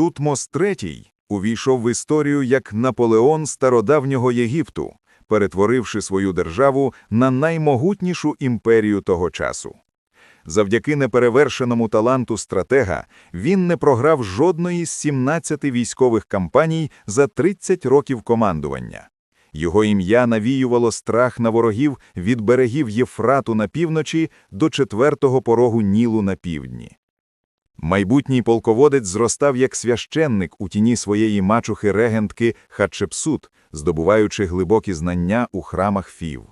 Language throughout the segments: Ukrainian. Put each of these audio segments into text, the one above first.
Тутмос III увійшов в історію як Наполеон стародавнього Єгипту, перетворивши свою державу на наймогутнішу імперію того часу. Завдяки неперевершеному таланту стратега він не програв жодної з 17 військових кампаній за 30 років командування. Його ім'я навіювало страх на ворогів від берегів Єфрату на півночі до четвертого порогу Нілу на півдні. Майбутній полководець зростав як священник у тіні своєї мачухи-регентки Хатшепсут, здобуваючи глибокі знання у храмах Фів.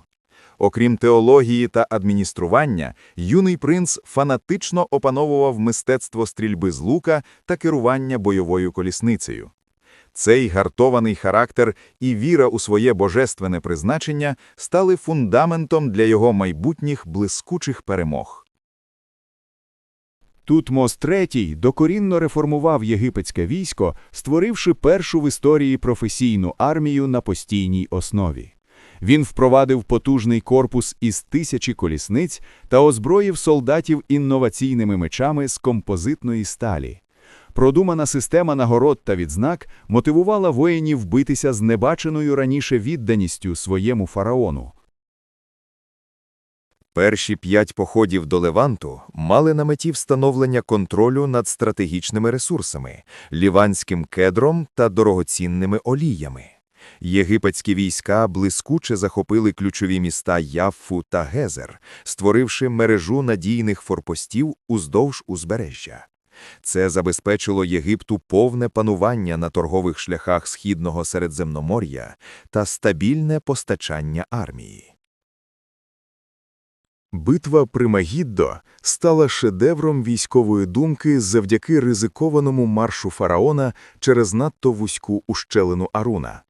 Окрім теології та адміністрування, юний принц фанатично опановував мистецтво стрільби з лука та керування бойовою колісницею. Цей гартований характер і віра у своє божественне призначення стали фундаментом для його майбутніх блискучих перемог. Тутмос III докорінно реформував єгипетське військо, створивши першу в історії професійну армію на постійній основі. Він впровадив потужний корпус із тисячі колісниць та озброїв солдатів інноваційними мечами з композитної сталі. Продумана система нагород та відзнак мотивувала воїнів битися з небаченою раніше відданістю своєму фараону. Перші п'ять походів до Леванту мали на меті встановлення контролю над стратегічними ресурсами, ліванським кедром та дорогоцінними оліями. Єгипетські війська блискуче захопили ключові міста Яффу та Гезер, створивши мережу надійних форпостів уздовж узбережжя. Це забезпечило Єгипту повне панування на торгових шляхах Східного Середземномор'я та стабільне постачання армії. Битва при Магіддо стала шедевром військової думки завдяки ризикованому маршу фараона через надто вузьку ущелину Аруна.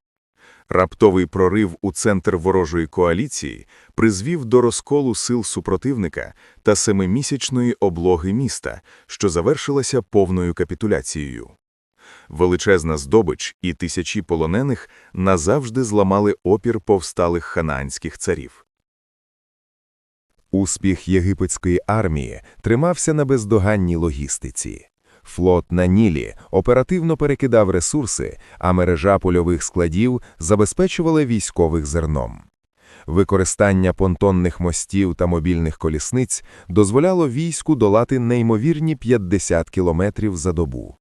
Раптовий прорив у центр ворожої коаліції призвів до розколу сил супротивника та семимісячної облоги міста, що завершилася повною капітуляцією. Величезна здобич і тисячі полонених назавжди зламали опір повсталих ханаанських царів. Успіх єгипетської армії тримався на бездоганній логістиці. Флот на Нілі оперативно перекидав ресурси, а мережа польових складів забезпечувала військових зерном. Використання понтонних мостів та мобільних колісниць дозволяло війську долати неймовірні 50 кілометрів за добу.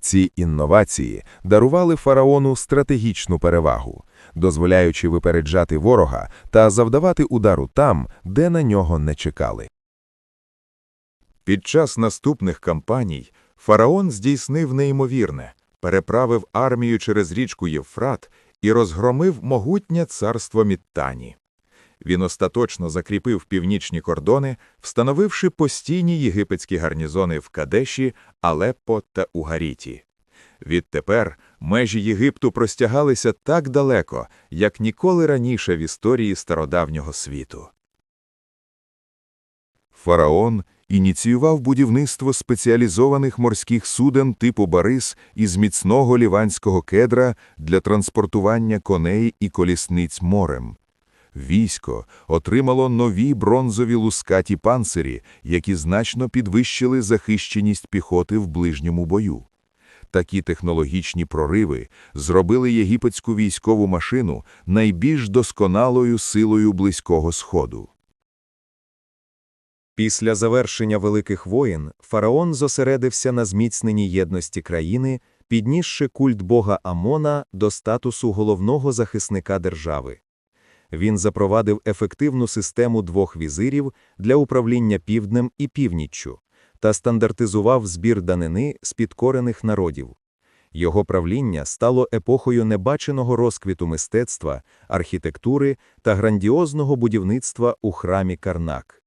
Ці інновації дарували фараону стратегічну перевагу, дозволяючи випереджати ворога та завдавати удару там, де на нього не чекали. Під час наступних кампаній фараон здійснив неймовірне, переправив армію через річку Євфрат і розгромив могутнє царство Міттані. Він остаточно закріпив північні кордони, встановивши постійні єгипетські гарнізони в Кадеші, Алеппо та Угаріті. Відтепер межі Єгипту простягалися так далеко, як ніколи раніше в історії стародавнього світу. Фараон ініціював будівництво спеціалізованих морських суден типу Барис із міцного ліванського кедра для транспортування коней і колісниць морем. Військо отримало нові бронзові лускаті панцирі, які значно підвищили захищеність піхоти в ближньому бою. Такі технологічні прориви зробили єгипетську військову машину найбільш досконалою силою Близького Сходу. Після завершення Великих воєн фараон зосередився на зміцненні єдності країни, піднісши культ бога Амона до статусу головного захисника держави. Він запровадив ефективну систему двох візирів для управління півднем і північчю та стандартизував збір данини з підкорених народів. Його правління стало епохою небаченого розквіту мистецтва, архітектури та грандіозного будівництва у храмі Карнак.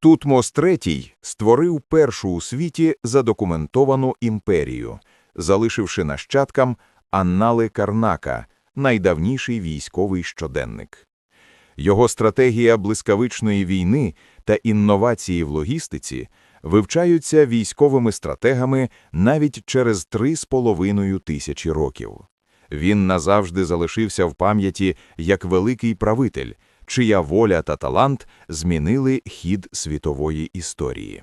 Тутмос III створив першу у світі задокументовану імперію, залишивши нащадкам Аннали Карнака, найдавніший військовий щоденник. Його стратегія блискавичної війни та інновації в логістиці вивчаються військовими стратегами навіть через три з половиною тисячі років. Він назавжди залишився в пам'яті як великий правитель, чия воля та талант змінили хід світової історії.